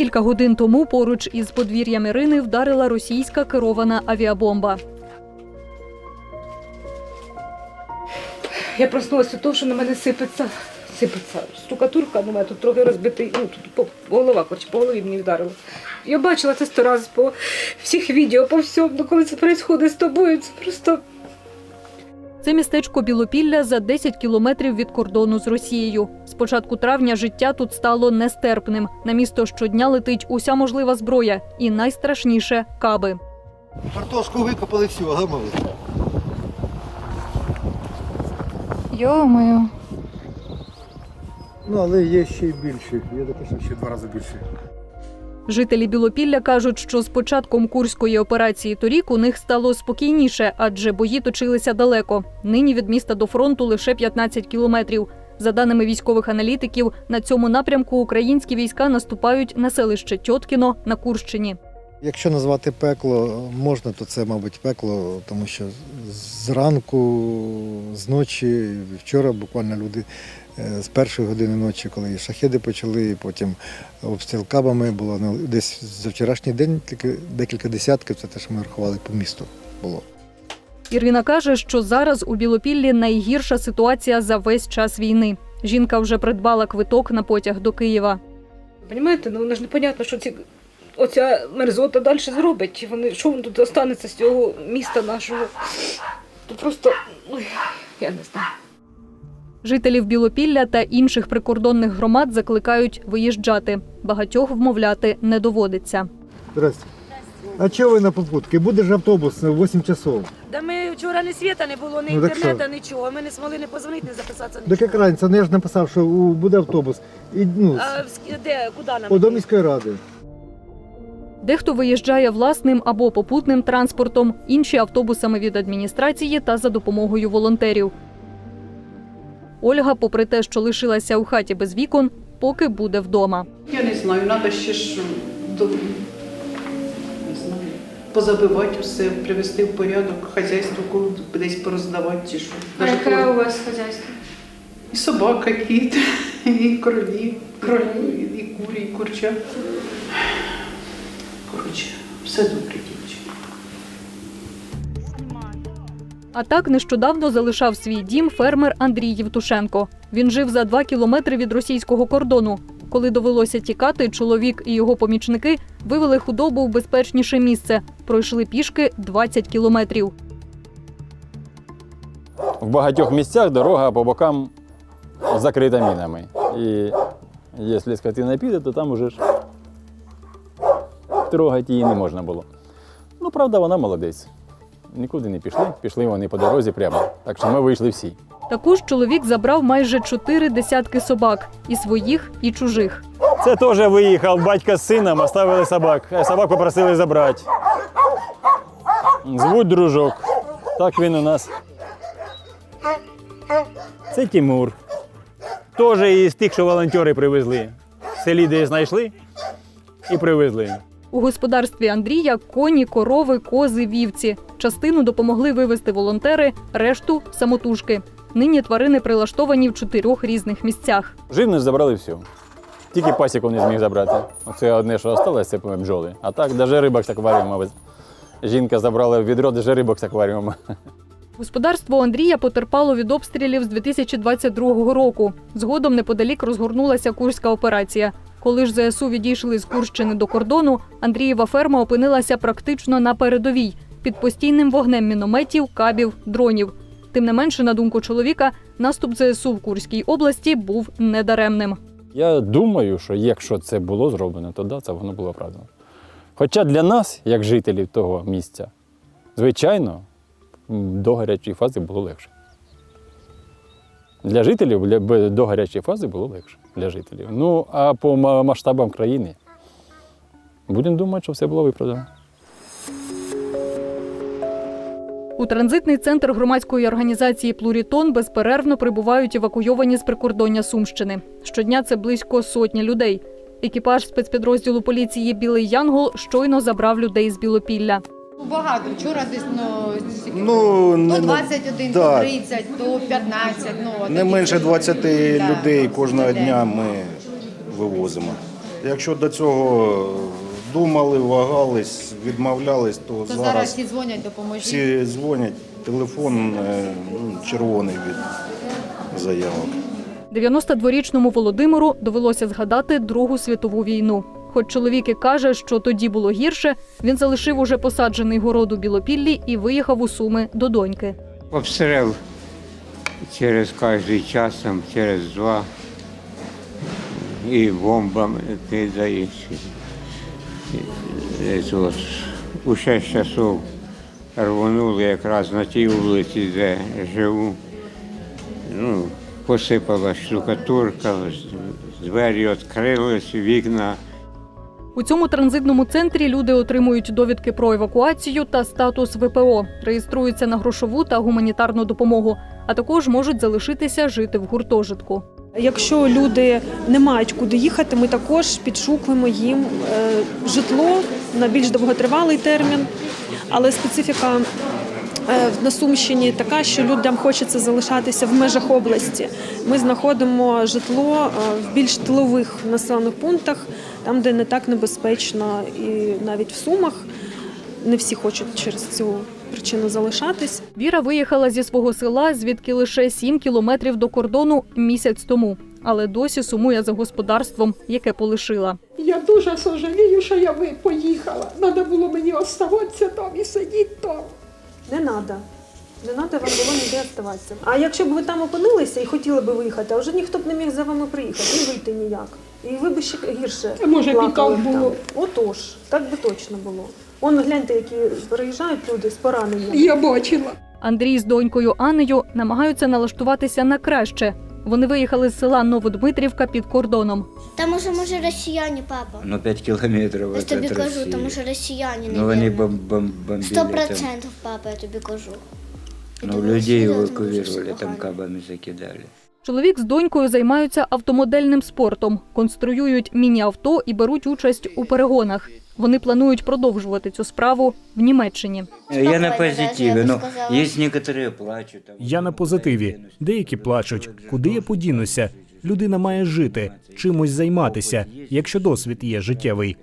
Кілька годин тому поруч із подвір'ям Ірини вдарила російська керована авіабомба. Я проснулася від того, що на мене сипеться, сипеться штукатурка, на мене тут трохи розбитий, ну тут по, голова, коротше, по голові мені вдарило. Я бачила це сто разів по всіх відео, по всьому, ну коли це відбувається з тобою, це просто Це містечко Білопілля за 10 кілометрів від кордону з Росією. Початку травня життя тут стало нестерпним. На місто щодня летить уся можлива зброя, і найстрашніше каби. Картошку викопали всю, гамали. Йо-моє. Ну, але є ще й більше. Я допишу ще два рази більше. Жителі Білопілля кажуть, що з початком курської операції торік у них стало спокійніше, адже бої точилися далеко. Нині від міста до фронту лише 15 кілометрів. За даними військових аналітиків, на цьому напрямку українські війська наступають на селище Тьоткіно на Курщині. Якщо назвати пекло можна, то це, мабуть, пекло, тому що зранку, зночі, вчора буквально люди е, з першої години ночі, коли і шахеди почали, потім обстріл кабами було ну, десь за вчорашній день тільки декілька десятків, це те, що ми рахували по місту було. Ірина каже, що зараз у Білопіллі найгірша ситуація за весь час війни. Жінка вже придбала квиток на потяг до Києва. Понимаєте, ну ж непонятно, що ці, оця мерзота далі зробить. Вони, що воно тут останеться з цього міста нашого? То просто, ой, я не знаю. Жителів Білопілля та інших прикордонних громад закликають виїжджати. Багатьох вмовляти не доводиться. Здрасте. А чого ви на попутки? Буде ж автобус на 8 часов. Вчора ні світа не було, ні Ну, так інтернету, нічого. Ми не змогли не позвонити, не записатися. Так як разниця, ну я ж написав, що у- буде автобус. І, ну, А в ск- де, куди нам? о, до йти? міської ради. Дехто виїжджає власним або попутним транспортом, інші автобусами від адміністрації та за допомогою волонтерів. Ольга, попри те, що лишилася у хаті без вікон, поки буде вдома. Я не знаю, треба ще ж до, позабивати все, привести в порядок, хазяйство ку- десь пороздавати чи що. А Даже яке коли- у вас хазяйство? І собака, кіт, і кролі, кролі, і курі, і курча. Коротше, все добре, дівчинка. А так нещодавно залишав свій дім фермер Андрій Євтушенко. Він жив за два кілометри від російського кордону. Коли довелося тікати, чоловік і його помічники вивели худобу в безпечніше місце. Пройшли пішки 20 кілометрів. В багатьох місцях дорога по бокам закрита мінами. І якщо скотина піде, то там уже ж трогати її не можна було. Ну, правда, вона молодець. Нікуди не пішли, пішли вони по дорозі прямо. Так що ми вийшли всі. Також чоловік забрав майже чотири десятки собак і своїх, і чужих. Це теж виїхав батько з сином, оставили собак. А собак попросили забрати. Звуть дружок. Так він у нас. Це Тимур. Теж із тих, що волонтери привезли. В селі де знайшли і привезли. У господарстві Андрія коні, корови, кози, вівці. Частину допомогли вивезти волонтери, решту самотужки. Нині тварини прилаштовані в чотирьох різних місцях. Живність забрали всю. Тільки пасіку не зміг забрати. Оце одне, що залишилося, це бджоли. А так, навіть рибок з акваріума. Жінка забрала відро, навіть рибок з акваріума. Господарство Андрія потерпало від обстрілів з 2022 року. Згодом неподалік розгорнулася курська операція. Коли ж ЗСУ відійшли з Курщини до кордону, Андрієва ферма опинилася практично на передовій під постійним вогнем мінометів, кабів, дронів. Тим не менше, на думку чоловіка, наступ ЗСУ в Курській області був недаремним. Я думаю, що якщо це було зроблено, то да, це воно було правильно. Хоча для нас, як жителів того місця, звичайно, до гарячої фази було легше. Для жителів для- до гарячої фази було легше для жителів. Ну, а по масштабам країни будемо думати, що все було виправдано. У транзитний центр громадської організації Плурітон безперервно прибувають евакуйовані з прикордоння Сумщини. Щодня це близько сотні людей. Екіпаж спецпідрозділу поліції Білий Янгол щойно забрав людей з Білопілля. Багато. Вчора десь ну, скільки? Ну, то не, 21, да. то 30, то 15. Ну, от не такі менше цифри. 20 Да, людей кожного дня ми вивозимо. Якщо до цього думали, вагались, відмовлялись, то, То зараз зараз всі дзвонять, допоможіть. всі дзвонять, телефон е, ну, червоний від заявок. 92-річному Володимиру довелося згадати Другу світову війну. Хоч чоловік і каже, що тоді було гірше, він залишив уже посаджений город у Білопіллі і виїхав у Суми до доньки. Обстріл через кожний час, через два. І бомбами кидають. У 6 часов рвонули якраз на тій вулиці, де живу. Ну, посипала штукатурка, двері відкрились, вікна. У цьому транзитному центрі люди отримують довідки про евакуацію та статус ВПО, реєструються на грошову та гуманітарну допомогу, а також можуть залишитися жити в гуртожитку. Якщо люди не мають куди їхати, ми також підшукуємо їм е, житло на більш довготривалий термін. Але специфіка на Сумщині така, що людям хочеться залишатися в межах області. Ми знаходимо житло е, в більш тилових населених пунктах, там, де не так небезпечно, і навіть в Сумах не всі хочуть через цю причину залишатись. Віра виїхала зі свого села, звідки лише 7 кілометрів до кордону місяць тому, але досі сумує за господарством, яке полишила. Я дуже сожалію, що я ви- поїхала. Треба було мені оставатися там і сидіти там. Не треба. Не треба вам було ніде оставатися. А якщо б ви там опинилися і хотіли б виїхати, а вже ніхто б не міг за вами приїхати, і вийти ніяк. І ви б ще гірше. А може, плакали б там. було? Отож, так би точно було. Он гляньте, які переїжджають люди з пораненнями. Я бачила. Андрій з донькою Анею намагаються налаштуватися на краще. Вони виїхали з села Новодмитрівка під кордоном. Там уже може росіяни, папа. Ну, 5 кілометрів. Я тобі кажу, тому що росіяни, Ну, вони наверное. бом- бом- бомбили Сто процентів, папа, я тобі кажу. Ну, думаю, людей евакуювали, там кабами закидали. Чоловік з донькою займаються автомодельним спортом, конструюють міні-авто і беруть участь у перегонах. Вони планують продовжувати цю справу в Німеччині. Я на позитиві, ну, є некоторые плачуть. Я на позитиві. Деякі плачуть. Куди я подінуся? Людина має жити, чимось займатися, якщо досвід є життєвий.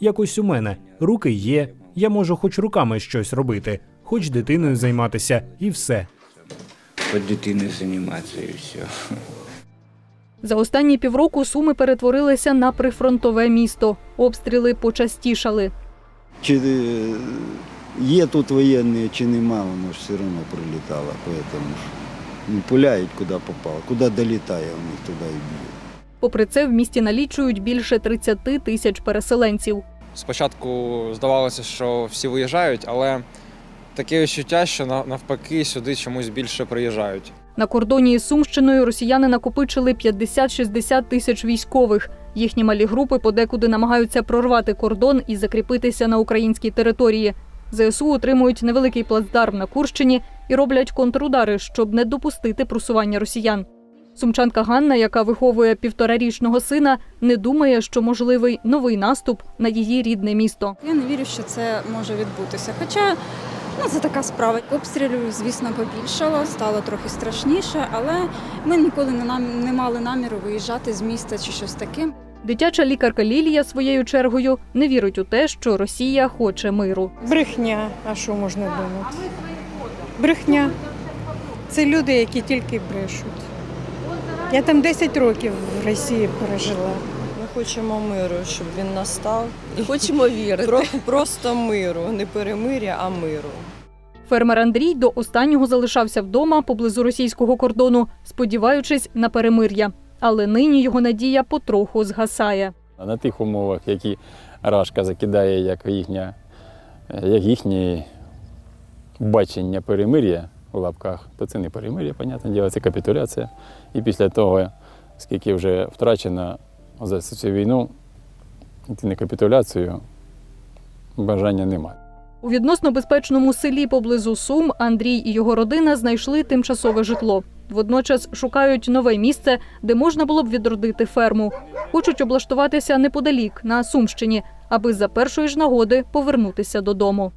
Якось у мене руки є, я можу хоч руками щось робити, хоч дитиною займатися, і все. Под дитиною займатися і все. За останні півроку суми перетворилися на прифронтове місто. Обстріли почастішали. Чи е, є тут воєнні, чи нема, воно ж все одно прилітало. Поэтому ж ну, пуляють куди попало. Куди долітає, них туди і б'ють. Попри це, в місті налічують більше 30 тисяч переселенців. Спочатку здавалося, що всі виїжджають, але таке відчуття, що навпаки сюди чомусь більше приїжджають. На кордоні із Сумщиною росіяни накопичили 50-60 тисяч військових. Їхні малі групи подекуди намагаються прорвати кордон і закріпитися на українській території. ЗСУ отримують невеликий плацдарм на Курщині і роблять контрудари, щоб не допустити просування росіян. Сумчанка Ганна, яка виховує півторарічного сина, не думає, що можливий новий наступ на її рідне місто. Я не вірю, що це може відбутися. Хоча ну, це така справа. Обстрілів, звісно, побільшало, стало трохи страшніше, але ми ніколи не, нам, не мали наміру виїжджати з міста чи щось таке. Дитяча лікарка Лілія своєю чергою не вірить у те, що Росія хоче миру. Брехня, а що можна думати? Брехня. Це люди, які тільки брешуть. Я там 10 років в Росії пережила. Хочемо миру, щоб він настав. І хочемо вірити. просто миру, не перемиря, а миру. Фермер Андрій до останнього залишався вдома поблизу російського кордону, сподіваючись на перемир'я. Але нині його надія потроху згасає. На тих умовах, які Рашка закидає як їхня, як їхнє бачення перемир'я у лапках, то це не перемир'я, понятне діло, це капітуляція. І після того, скільки вже втрачено за цю війну, йти на капітуляцію бажання немає. У відносно безпечному селі поблизу Сум Андрій і його родина знайшли тимчасове житло. Водночас шукають нове місце, де можна було б відродити ферму. Хочуть облаштуватися неподалік на Сумщині, аби за першої ж нагоди повернутися додому.